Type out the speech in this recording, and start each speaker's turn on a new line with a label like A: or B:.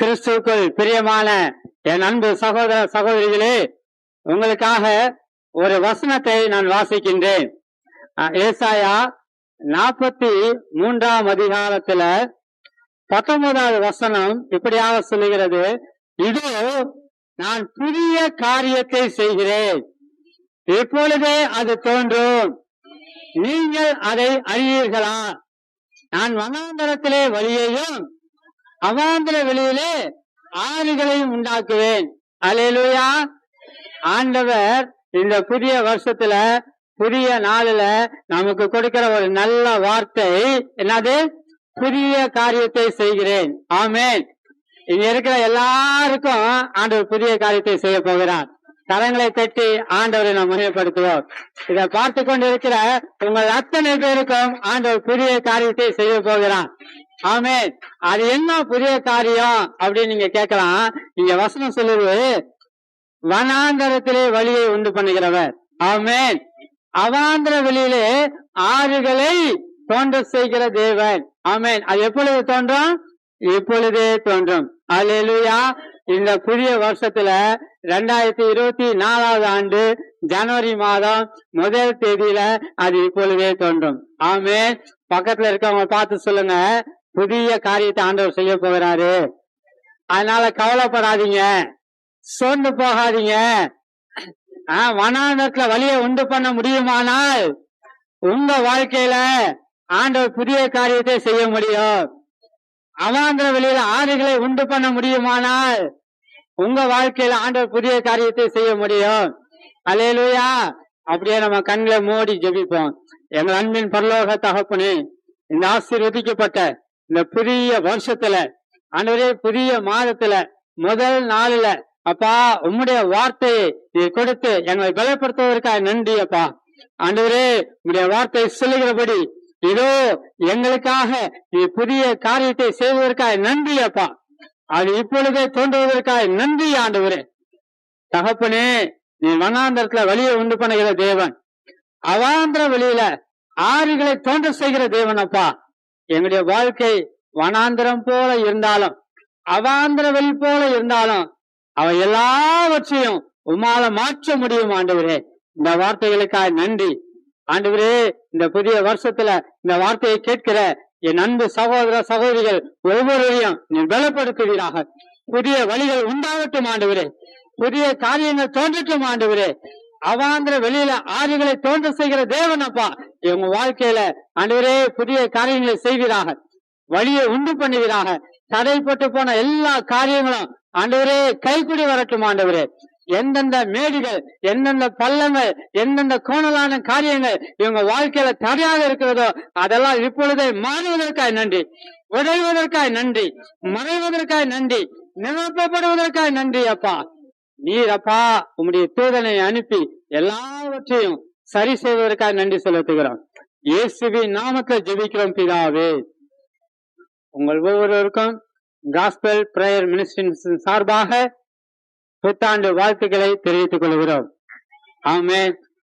A: கிறிஸ்துவுக்குள் பிரியமான என் அன்பு சகோதர சகோதரிகளே உங்களுக்காக ஒரு வசனத்தை நான் வாசிக்கின்றேன். ஏசாயா நாற்பத்தி மூன்றாம் அதிகாரத்துல பத்தொன்பதாவது வசனம் இப்படியாக சொல்லுகிறது. இதோ நான் புதிய காரியத்தை செய்கிறேன். இப்பொழுதே அது தோன்றும். நீங்கள் அதை அறியீர்களா? நான் வனாந்தரத்திலே வழியையும் அவாந்திர வெளியிலே ஆறுகளையும் உண்டாக்குவேன். அலையலுயா ஆண்டவர் இந்த புதிய வருஷத்துல புதிய நாளில நமக்கு கொடுக்கிற ஒரு நல்ல வார்த்தை என்னது? புதிய காரியத்தை செய்கிறேன். ஆமேன். இங்க இருக்கிற எல்லாருக்கும் ஆண்டவர் புதிய காரியத்தை செய்ய போகிறார். கரங்களை தட்டி ஆண்டவரை நாம் முறைப்படுத்துவோம் இதை பார்த்து கொண்டிருக்கிற உங்கள் அத்தனை பேருக்கும் ஆண்டவர் புதிய காரியத்தை செய்ய போகிறான் ஆமே அது என்ன புதிய காரியம் அப்படின்னு நீங்க கேட்கலாம். இங்க வசனம் சொல்லுது வனாந்தரத்திலே வழியை உண்டு பண்ணுகிறவர். ஆமென். அவாந்திர வெளியிலே ஆறுகளை தோன்ற செய்கிற தேவன். ஆமேன். அது எப்பொழுது தோன்றும்? இப்பொழுதே தோன்றும். அல்லேலூயா. இந்த புதிய வருஷத்துல ரெண்டாயிரத்தி இருபத்தி நாலாவது ஆண்டு ஜனவரி மாதம் முதல் தேதியில அது இப்பொழுதே தோன்றும். ஆமே பக்கத்துல இருக்கவங்க பார்த்து சொல்லுங்க. புதிய காரியத்தை ஆண்டவர் செய்ய போகிறாரு. அதனால கவலைப்படாதீங்க. சோர்ந்து போகாதீங்க. வனாந்தத்துல வனாந்தரத்துல வழியை உண்டு பண்ண முடியுமானால் உங்க வாழ்க்கையில ஆண்டவர் புதிய காரியத்தை செய்ய முடியும். அவாந்திர வெளியில ஆறுகளை உண்டு பண்ண முடியுமானால் உங்க வாழ்க்கையில ஆண்டவர் புதிய காரியத்தை செய்ய முடியும். அலையலுயா அப்படியே நம்ம கண்களை மூடி ஜெபிப்போம். எங்கள் அன்பின் பரலோக தகப்பனே இந்த ஆசீர்வதிக்கப்பட்ட இந்த புதிய வருஷத்துல ஆண்டவரே புதிய மாதத்துல முதல் நாளில அப்பா உம்முடைய வார்த்தையை நீ கொடுத்து எங்களை பலப்படுத்துவதற்காக நன்றி அப்பா. ஆண்டவரே உடைய வார்த்தை சொல்லுகிறபடி இதோ எங்களுக்காக நீ புதிய காரியத்தை செய்வதற்காக நன்றி அப்பா. அது இப்பொழுதே தோன்றுவதற்காக நன்றி ஆண்டவரே. தகப்பனே நீ வனாந்தரத்துல வழியை உண்டு பண்ணுகிற தேவன். அவாந்திர வெளியில ஆறுகளை தோன்ற செய்கிற தேவன் அப்பா. எங்களுடைய வாழ்க்கை வனாந்திரம் போல இருந்தாலும் அவாந்திர வெளி போல இருந்தாலும் அவ எல்லாவற்றையும் உமால மாற்ற முடியும் ஆண்டவரே. இந்த வார்த்தைகளுக்காக நன்றி. ஆண்டவரே இந்த புதிய வருஷத்துல இந்த வார்த்தையை கேட்கிற என் அன்பு சகோதர சகோதரிகள் ஒவ்வொருவரையும் நீ பலப்படுத்துவீராக. புதிய வழிகள் உண்டாகட்டும் ஆண்டுவிரே. புதிய காரியங்கள் தோன்றட்டும் ஆண்டுவிரே. அவாந்திர வெளியில ஆறுகளை தோன்ற செய்கிற தேவன் அப்பா எங்க வாழ்க்கையில அன்றுவரே புதிய காரியங்களை செய்வீராக. வழியை உண்டு பண்ணுவீராக. தடைப்பட்டு போன எல்லா காரியங்களும் ஆண்டவரே கைக்குடி வரட்டும் ஆண்டவரே. எந்தெந்த மேடுகள் எந்தெந்த பள்ளங்கள் எந்தெந்த கோணலான காரியங்கள் இவங்க வாழ்க்கையில தடையாக இருக்கிறதோ அதெல்லாம் இப்பொழுதே மாறுவதற்காய் நன்றி உடைவதற்காய் நன்றி மறைவதற்காய் நன்றி நிரப்பப்படுவதற்காய் நன்றி அப்பா. நீர் அப்பா உம்முடைய தூதனை அனுப்பி எல்லாவற்றையும் சரி செய்வதற்காக நன்றி செலுத்துகிறோம். இயேசுவின் நாமத்தில் ஜெபிக்கிறோம் பிதாவே. உங்கள் ஒவ்வொருவருக்கும் காஸ்பல் பிரேயர் மினிஸ்ட்ரின் சார்பாக புத்தாண்டு வாழ்த்துக்களை தெரிவித்துக் கொள்கிறோம். ஆமே